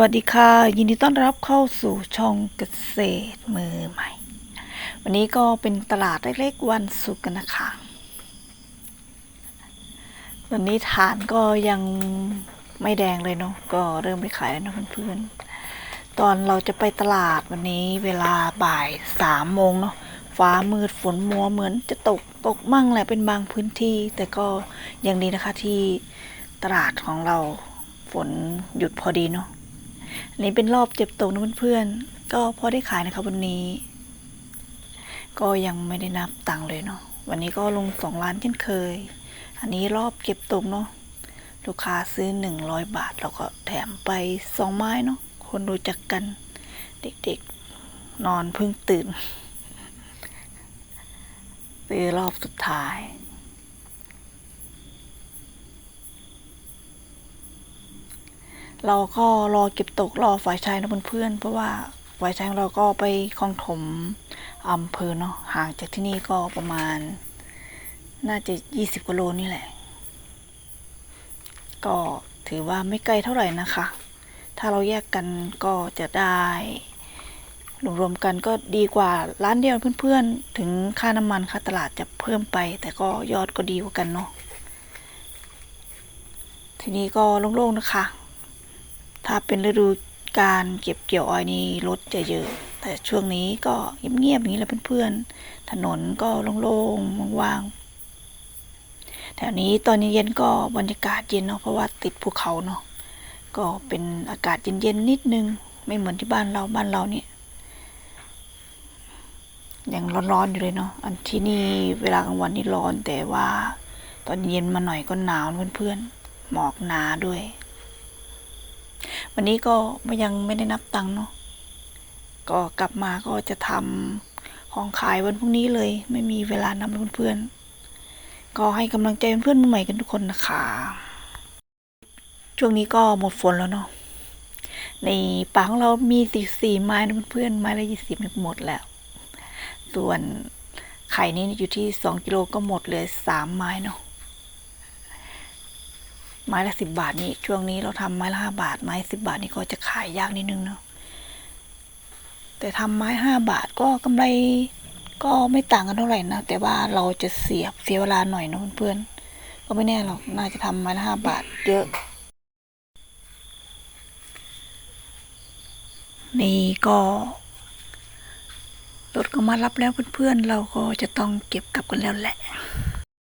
วัสดีค่ะ ยินดีต้อนรับเข้าสู่ช่องเกษตรมือใหม่ วันนี้ก็เป็นตลาดเล็กๆวันศุกร์กันนะคะวันนี้ฐานก็ยังไม่แดงเลยเนาะก็เริ่มไปขายแล้วนะเพื่อนๆตอนเราจะไปตลาดวันนี้เวลาบ่ายสามโมงเนาะฟ้ามืดฝนมัวเหมือนจะตกตกมั่งแหละเป็นบางพื้นที่ แต่ก็ยังดีนะคะที่ตลาดของเราฝนหยุดพอดีเนาะ อันนี้เป็นรอบเจ็บตกนะเพื่อนๆ ก็พอได้ขายนะคะวันนี้ ก็ยังไม่ได้นับตังค์เลยเนาะ วันนี้ก็ลงสองล้านเช่นเคย อันนี้รอบเก็บตกเนาะ ลูกค้าซื้อหนึ่งร้อยบาทแล้วก็แถมไปสองไม้เนาะ คนรู้จักกัน เด็กๆนอนเพิ่งตื่นซื้อรอบสุดท้าย เราก็รอเก็บตกรอฝ่ายชายนะเพื่อนๆเพราะว่าฝ่ายชายของเราก็ไปคลองถมอำเภอเนาะห่างจากที่นี่ก็ประมาณ น่าจะยี่สิบกิโลนี่แหละ ก็ถือว่าไม่ไกลเท่าไหร่นะคะ ถ้าเราแยกกันก็จะได้รวมๆกันก็ดีกว่าร้านเดียวเพื่อนๆ ถึงค่าน้ำมันค่าตลาดจะเพิ่มไป แต่ก็ยอดก็ดีกว่ากันเนาะทีนี้ก็โล่งๆนะคะ ถ้าเป็นฤดูการเก็บเกี่ยวอ้อยนี่รถจะเยอะ แต่ช่วงนี้ก็เงียบๆอย่างนี้แหละเพื่อนๆ ถนนก็โล่งๆว่างๆ แถวนี้ตอนเย็นๆก็บรรยากาศเย็นเนาะเพราะว่าติดภูเขาเนาะ ก็เป็นอากาศเย็นๆนิดนึง ไม่เหมือนที่บ้านเราบ้านเราเนี่ยยังร้อนๆอยู่เลยเนาะ อันที่นี่เวลากลางวันนี่ร้อนแต่ว่า ตอนเย็นมาหน่อยก็หนาวเพื่อนๆ หมอกหนาด้วย วันนี้ก็ยังไม่ได้นับตังค์เนาะก็กลับมาก็จะทำของขายวันพรุ่งนี้เลย ไม่มีเวลานับเพื่อนๆก็ให้กำลังใจเพื่อนๆมือใหม่กันทุกคนนะคะ ช่วงนี้ก็หมดฝนแล้วเนาะในป่าของเรามีสี่สี่ไม้นะเพื่อนๆไม้ละยี่สิบหมดแล้ว ส่วนไข่นี่อยู่ที่สองกิโลก็หมดเลยสามไม้เนาะ ไม้ละสิบบาทนี่ช่วงนี้เราทำไม้ละห้าบาท ไม้สิบบาทนี่ก็จะขายยากนิดนึงเนาะแต่ทำไม้ห้าบาทก็กำไรก็ไม่ต่างกันเท่าไหร่นะแต่ว่าเราจะเสียบเสียเวลาหน่อยนะเพื่อนๆก็ไม่แน่หรอกน่าจะทำไม้ละห้าบาท เยอะ นี่ก็รถก็มารับแล้วเพื่อนๆ เราก็จะต้องเก็บกลับกันแล้วแหละ